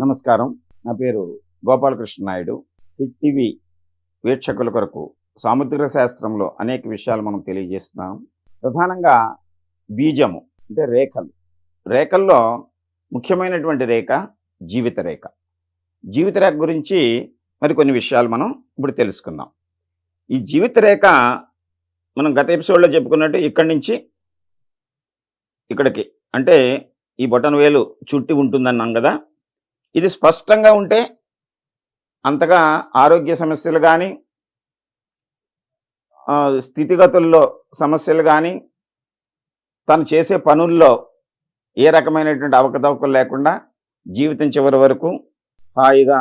నమస్కారం. నా పేరు గోపాలకృష్ణ నాయుడు. హిట్ టీవీ వీక్షకుల కొరకు సాముద్రిక శాస్త్రంలో అనేక విషయాలు మనం తెలియజేస్తున్నాం. ప్రధానంగా బీజము అంటే రేఖలు. రేఖల్లో ముఖ్యమైనటువంటి రేఖ జీవిత రేఖ. జీవిత రేఖ గురించి మరి కొన్ని విషయాలు మనం ఇప్పుడు తెలుసుకుందాం. ఈ జీవిత రేఖ మనం గత ఎపిసోడ్లో చెప్పుకున్నట్టు ఇక్కడి నుంచి ఇక్కడికి అంటే ఈ బొటన్ వేలు చుట్టి ఉంటుందన్నాం కదా? ఇది స్పష్టంగా ఉంటే అంతగా ఆరోగ్య సమస్యలు కానీ స్థితిగతుల్లో సమస్యలు కానీ తను చేసే పనుల్లో ఏ రకమైనటువంటి అవకతవకలు లేకుండా జీవితం చివరి వరకు హాయిగా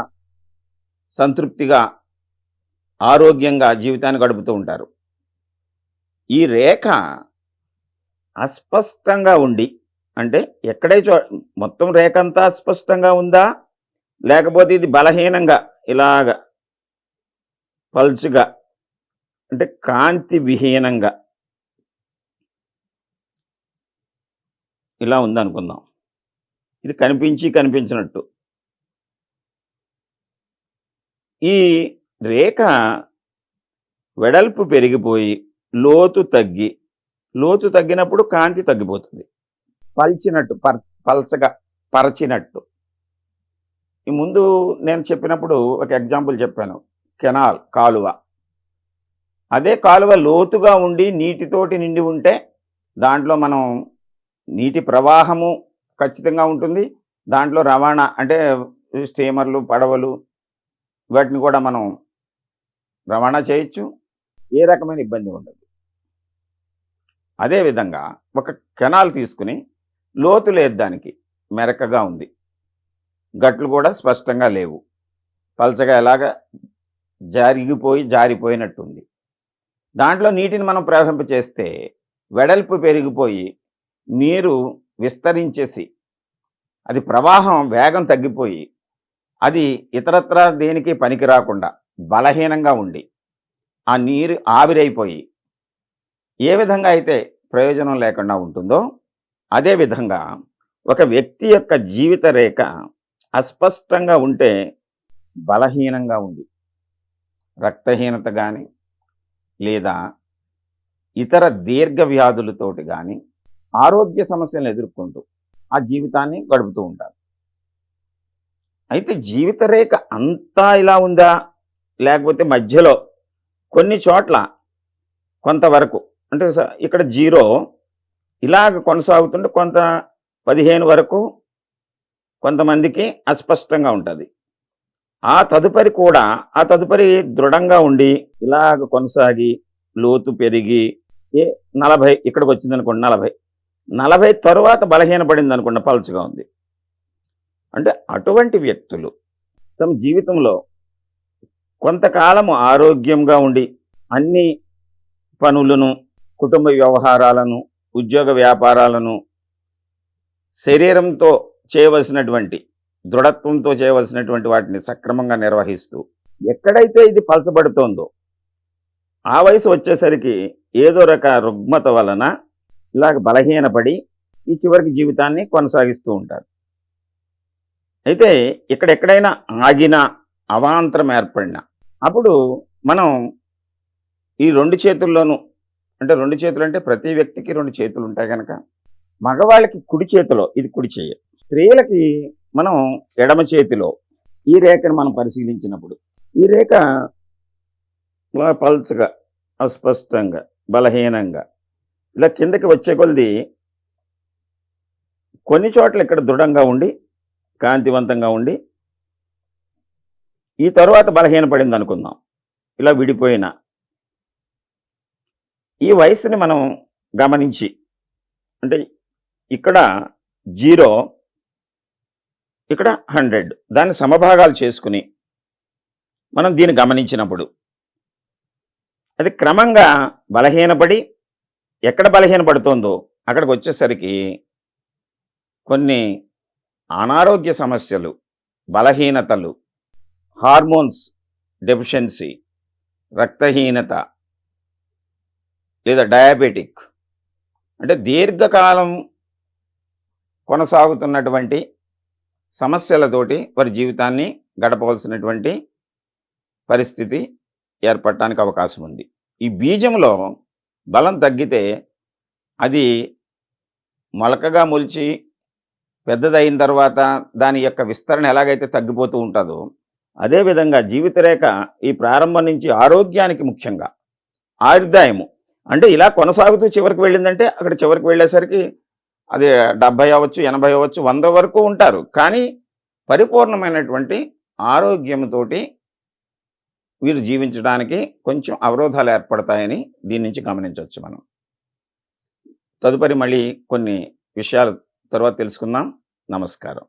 సంతృప్తిగా ఆరోగ్యంగా జీవితాన్ని గడుపుతూ ఉంటారు. ఈ రేఖ అస్పష్టంగా ఉండి అంటే ఎక్కడే చో మొత్తం రేఖ అంతా అస్పష్టంగా ఉందా? లేకపోతే ఇది బలహీనంగా ఇలాగ పల్చుగా అంటే కాంతి విహీనంగా ఇలా ఉందనుకుందాం. ఇది కనిపించి కనిపించినట్టు. ఈ రేఖ వెడల్పు పెరిగిపోయి లోతు తగ్గి లోతు తగ్గినప్పుడు కాంతి తగ్గిపోతుంది. పల్చినట్టు పర్ పల్చగా పరచినట్టు. ఈ ముందు నేను చెప్పినప్పుడు ఒక ఎగ్జాంపుల్ చెప్పాను. కెనాల్ కాలువ. అదే కాలువ లోతుగా ఉండి నీటితోటి నిండి ఉంటే దాంట్లో మనం నీటి ప్రవాహము ఖచ్చితంగా ఉంటుంది. దాంట్లో రవాణా అంటే స్టీమర్లు పడవలు వాటిని కూడా మనం రవాణా చేయొచ్చు. ఏ రకమైన ఇబ్బంది ఉండదు. అదేవిధంగా ఒక కెనాల్ తీసుకుని లోతు లేదు దానికి. మెరకగా ఉంది. గట్లు కూడా స్పష్టంగా లేవు. పలచగా ఎలాగ జరిగిపోయి జారిపోయినట్టుంది. దాంట్లో నీటిని మనం ప్రవహింపచేస్తే వెడల్పు పెరిగిపోయి నీరు విస్తరించేసి అది ప్రవాహం వేగం తగ్గిపోయి అది ఇతరత్ర దేనికి పనికి రాకుండా బలహీనంగా ఉండి ఆ నీరు ఆవిరైపోయి ఏ విధంగా అయితే ప్రయోజనం లేకుండా ఉంటుందో అదేవిధంగా ఒక వ్యక్తి యొక్క జీవిత రేఖ అస్పష్టంగా ఉంటే బలహీనంగా ఉంది. రక్తహీనత కానీ లేదా ఇతర దీర్ఘ వ్యాధులతోటి కానీ ఆరోగ్య సమస్యలను ఎదుర్కొంటూ ఆ జీవితాన్ని గడుపుతూ ఉంటారు. అయితే జీవిత రేఖ అంతా ఇలా ఉందా? లేకపోతే మధ్యలో కొన్ని చోట్ల కొంతవరకు అంటే ఇక్కడ జీరో ఇలాగ కొనసాగుతుంటే కొంత పదిహేను వరకు కొంతమందికి అస్పష్టంగా ఉంటుంది. ఆ తదుపరి కూడా ఆ తదుపరి దృఢంగా ఉండి ఇలాగ కొనసాగి లోతు పెరిగి ఏ నలభై ఇక్కడికి వచ్చింది అనుకోండి నలభై. నలభై తరువాత బలహీనపడింది అనుకున్న పలుచగా ఉంది. అంటే అటువంటి వ్యక్తులు తమ జీవితంలో కొంతకాలము ఆరోగ్యంగా ఉండి అన్ని పనులను కుటుంబ వ్యవహారాలను ఉద్యోగ వ్యాపారాలను శరీరంతో చేయవలసినటువంటి దృఢత్వంతో చేయవలసినటువంటి వాటిని సక్రమంగా నిర్వహిస్తూ ఎక్కడైతే ఇది పలసబడుతోందో ఆ వయసు వచ్చేసరికి ఏదో రక రుగ్మత వలన ఇలాగ బలహీనపడి ఈ చివరికి జీవితాన్ని కొనసాగిస్తూ ఉంటారు. అయితే ఇక్కడెక్కడైనా ఆగిన అవాంతరం ఏర్పడిన అప్పుడు మనం ఈ రెండు చేతుల్లోనూ అంటే రెండు చేతులు అంటే ప్రతి వ్యక్తికి రెండు చేతులు ఉంటాయి కనుక మగవాళ్ళకి కుడి చేతిలో ఇది కుడి చేయ స్త్రీలకి మనం ఎడమ చేతిలో ఈ రేఖను మనం పరిశీలించినప్పుడు ఈ రేఖ పల్చగా అస్పష్టంగా బలహీనంగా ఇలా కిందకి వచ్చే కొలది కొన్ని చోట్ల ఇక్కడ దృఢంగా ఉండి కాంతివంతంగా ఉండి ఈ తర్వాత బలహీనపడింది అనుకుందాం ఇలా విడిపోయిన ఈ వయసుని మనం గమనించి అంటే ఇక్కడ జీరో ఇక్కడ హండ్రెడ్ దాన్ని సమభాగాలు చేసుకుని మనం దీన్ని గమనించినప్పుడు అది క్రమంగా బలహీనపడి ఎక్కడ బలహీనపడుతుందో అక్కడికి వచ్చేసరికి కొన్ని అనారోగ్య సమస్యలు బలహీనతలు హార్మోన్స్ డెఫిషియన్సీ రక్తహీనత లేదా డయాబెటిక్ అంటే దీర్ఘకాలం కొనసాగుతున్నటువంటి సమస్యలతోటి వారి జీవితాన్ని గడపవలసినటువంటి పరిస్థితి ఏర్పడటానికి అవకాశం ఉంది. ఈ బీజంలో బలం తగ్గితే అది మొలకగా మొలిచి పెద్దదైన తర్వాత దాని యొక్క విస్తరణ ఎలాగైతే తగ్గిపోతూ ఉంటుందో అదేవిధంగా జీవితరేఖ ఈ ప్రారంభం నుంచి ఆరోగ్యానికి ముఖ్యంగా ఆయుర్దాయము అంటే ఇలా కొనసాగుతూ చివరికి వెళ్ళిందంటే అక్కడ చివరికి వెళ్ళేసరికి అది డెబ్బై అవ్వచ్చు ఎనభై అవ్వచ్చు వంద వరకు ఉంటారు. కానీ పరిపూర్ణమైనటువంటి ఆరోగ్యంతోటి వీరు జీవించడానికి కొంచెం అవరోధాలు ఏర్పడతాయని దీని నుంచి గమనించవచ్చు మనం. తదుపరి మళ్ళీ కొన్ని విషయాలు తర్వాత తెలుసుకుందాం. నమస్కారం.